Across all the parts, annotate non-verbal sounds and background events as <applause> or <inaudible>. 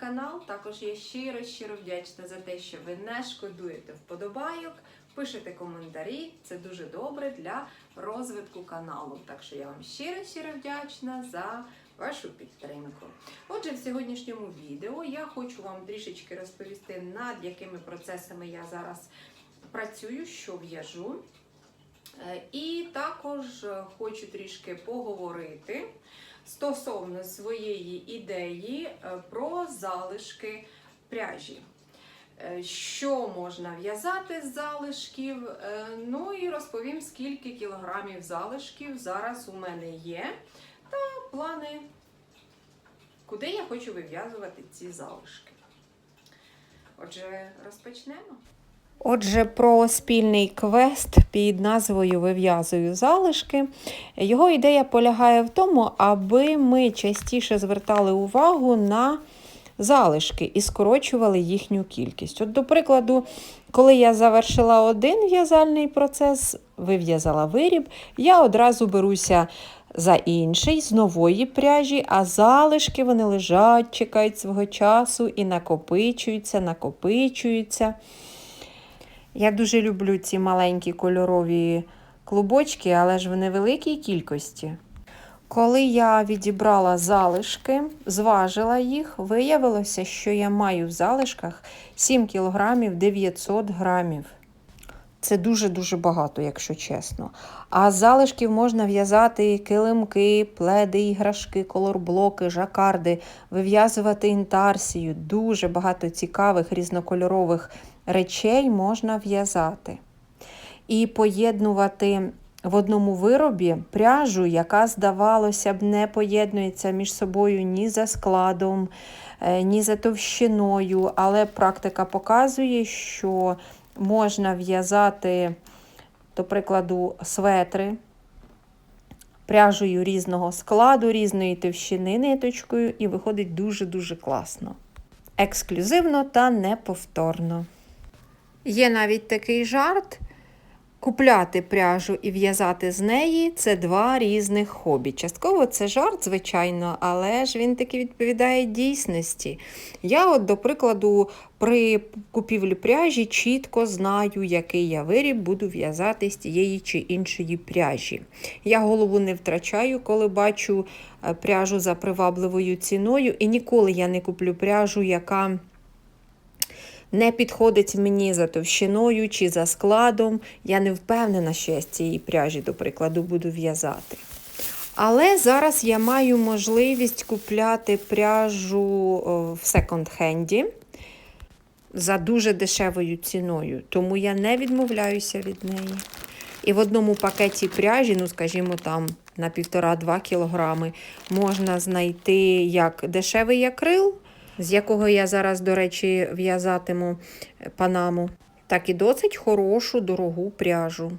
канал. Також я щиро щиро вдячна за те, що ви не шкодуєте вподобайок, пишете коментарі. Це дуже добре для розвитку каналу. Так що я вам щиро щиро вдячна за вашу підтримку. Отже, в сьогоднішньому відео я хочу вам трішечки розповісти, над якими процесами я зараз працюю, що в'яжу. Е, І також е, хочу трішки поговорити стосовно своєї ідеї е, про залишки пряжі. Е, Що можна в'язати з залишків? Е, Ну і розповім, скільки кілограмів залишків зараз у мене є, та плани, куди я хочу вив'язувати ці залишки. Отже, розпочнемо. Отже, про спільний квест під назвою Вив'язую залишки. Його ідея полягає в тому, аби ми частіше звертали увагу на залишки і скорочували їхню кількість. От, до прикладу, коли я завершила один в'язальний процес, вив'язала виріб, я одразу беруся за інший з нової пряжі, а залишки вони лежать, чекають свого часу і накопичуються, накопичуються. Я дуже люблю ці маленькі кольорові клубочки, але ж в невеликій кількості. Коли я відібрала залишки, зважила їх, виявилося, що я маю в залишках 7 кг 900 грамів. Це дуже-дуже багато, якщо чесно. А з залишків можна в'язати килимки, пледи, іграшки, колорблоки, жакарди, вив'язувати інтарсію. Дуже багато цікавих різнокольорових речей можна в'язати. І поєднувати в одному виробі пряжу, яка, здавалося б, не поєднується між собою ні за складом, е, ні за товщиною, але практика показує, що можна в'язати, до прикладу, светри пряжею різного складу, різної товщини ниточкою, і виходить дуже-дуже класно. Ексклюзивно та неповторно. Є навіть такий жарт. Купляти пряжу і в'язати з неї це два різних хобі. Частково це жарт, звичайно, але ж він таки відповідає дійсності. Я, от, до прикладу, при купівлі пряжі чітко знаю, який я виріб буду в'язати з тієї чи іншої пряжі. Я голову не втрачаю, коли бачу е, пряжу за привабливою ціною, і ніколи я не куплю пряжу, яка не підходить мені за товщиною чи за складом. Я не впевнена, що я з цієї пряжі, до прикладу, буду в'язати. Але зараз я маю можливість купляти пряжу в секонд-хенді за дуже дешевою ціною, тому я не відмовляюся від неї. І в одному пакеті пряжі, ну, скажімо, там на 1,5-2 кілограми, можна знайти як дешевий акрил, з якого я зараз, до речі, в'язатиму панаму, так і досить хорошу, дорогу пряжу.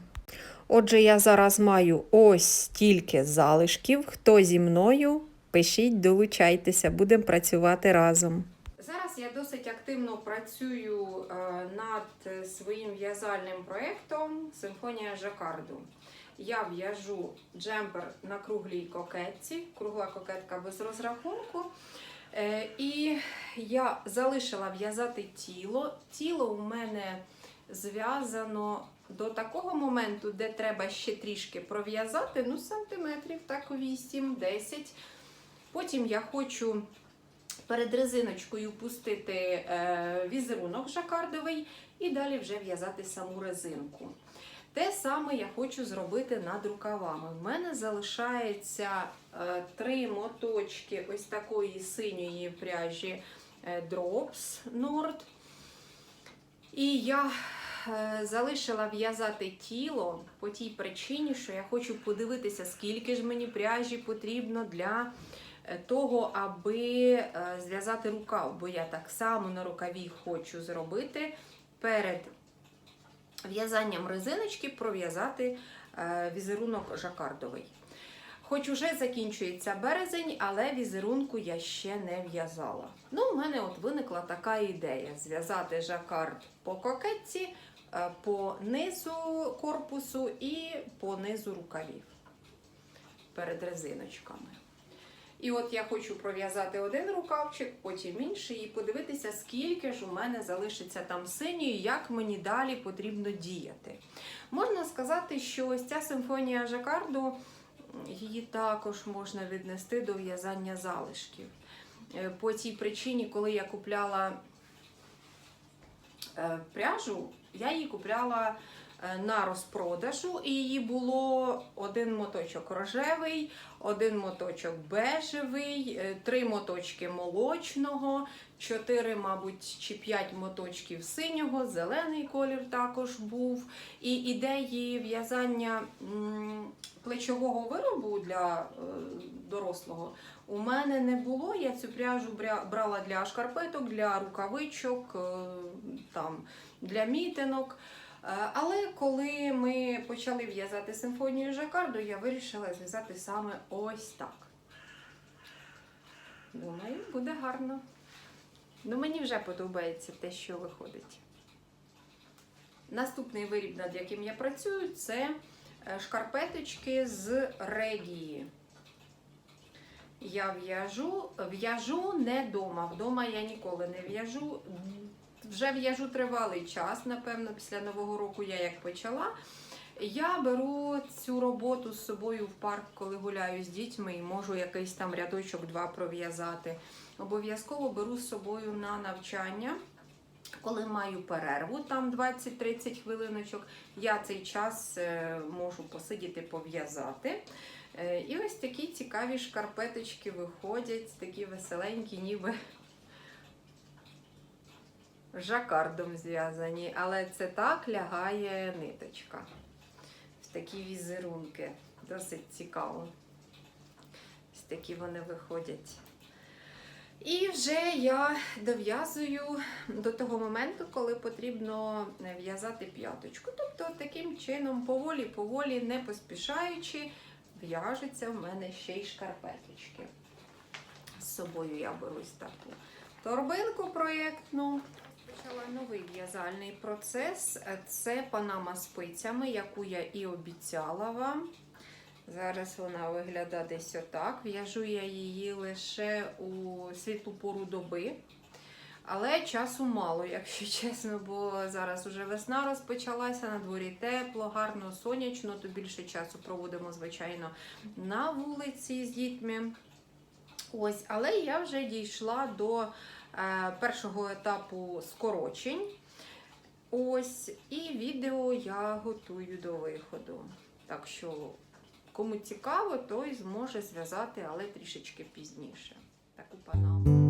Отже, я зараз маю ось стільки залишків. Хто зі мною? Пишіть, долучайтеся, будемо працювати разом. Зараз я досить активно працюю е, над своїм в'язальним проєктом Симфонія Жакарду. Я в'яжу джемпер на круглій кокетці, кругла кокетка без розрахунку. Е, І я залишила в'язати тіло. Тіло у мене зв'язано до такого моменту, де треба ще трішки пров'язати, ну, сантиметрів так 8-10. Потім я хочу перед резиночкою пустити е, візерунок жакардовий і далі вже в'язати саму резинку. Те саме я хочу зробити над рукавами. У мене залишається е, три моточки ось такої синьої пряжі е, Drops Nord. І я е, залишила в'язати тіло по тій причині, що я хочу подивитися, скільки ж мені пряжі потрібно для того, аби зв'язати рукав. Бо я так само на рукаві хочу зробити перед в'язанням резиночки пров'язати е, візерунок жакардовий. Хоч уже закінчується березень, але візерунку я ще не в'язала. Ну, у мене от виникла така ідея: зв'язати жакард по кокетці, е, по низу корпусу і по низу рукавів перед резиночками. І от я хочу пров'язати один рукавчик, потім інший, і подивитися, скільки ж у мене залишиться там синьої, як мені далі потрібно діяти. Можна сказати, що ось ця симфонія жакарду, її також можна віднести до в'язання залишків. Е, По цій причині, коли я купляла е, пряжу, я її купляла на розпродажу, і її було один моточок рожевий, один моточок бежевий, е, три моточки молочного, чотири, мабуть, чи п'ять моточків синього, зелений колір також був. І ідеї в'язання плечового виробу для е, дорослого у мене не було. Я цю пряжу брала для шкарпеток, для рукавичок, е, там, для мітинок. Е, Але коли ми почали в'язати симфонію жакарду, я вирішила зв'язати саме ось так. Думаю, буде гарно. Ну, мені вже подобається те, що виходить. Наступний виріб, над яким я працюю, це е, шкарпеточки з регії. Я в'яжу, в'яжу не вдома. Вдома я ніколи не в'яжу. Вже в'яжу тривалий час, напевно, після Нового року я як почала. Я беру цю роботу з собою в парк, коли гуляю з дітьми і можу якийсь там рядочок два пров'язати. Обов'язково беру з собою на навчання. Коли маю перерву, там 20-30 хвилиночок, я цей час е, можу посидіти, пов'язати. Е, І ось такі цікаві шкарпеточки виходять, такі веселенькі, ніби жакардом зв'язані, але це так лягає ниточка. В такі візерунки. Досить цікаво. Ось такі вони виходять. І вже я дов'язую до того моменту, коли потрібно в'язати п'яточку. Тобто таким чином, поволі-поволі, не поспішаючи, в'яжуться в мене ще й шкарпеточки. З собою я беру ось таку торбинку проєктну. Почала новий в'язальний процес. Це панама спицями, яку я і обіцяла вам. Зараз вона виглядає десь отак. В'яжу я її лише у світлу пору доби. Але часу мало, якщо <laughs> чесно, бо зараз уже весна розпочалася, на дворі тепло, гарно, сонячно, то більше часу проводимо, звичайно, на вулиці з дітьми. Ось, але я вже дійшла до першого етапу скорочень. Ось, і відео я готую до виходу. Так що, кому цікаво, той зможе зв'язати, але трішечки пізніше. Таку панаму.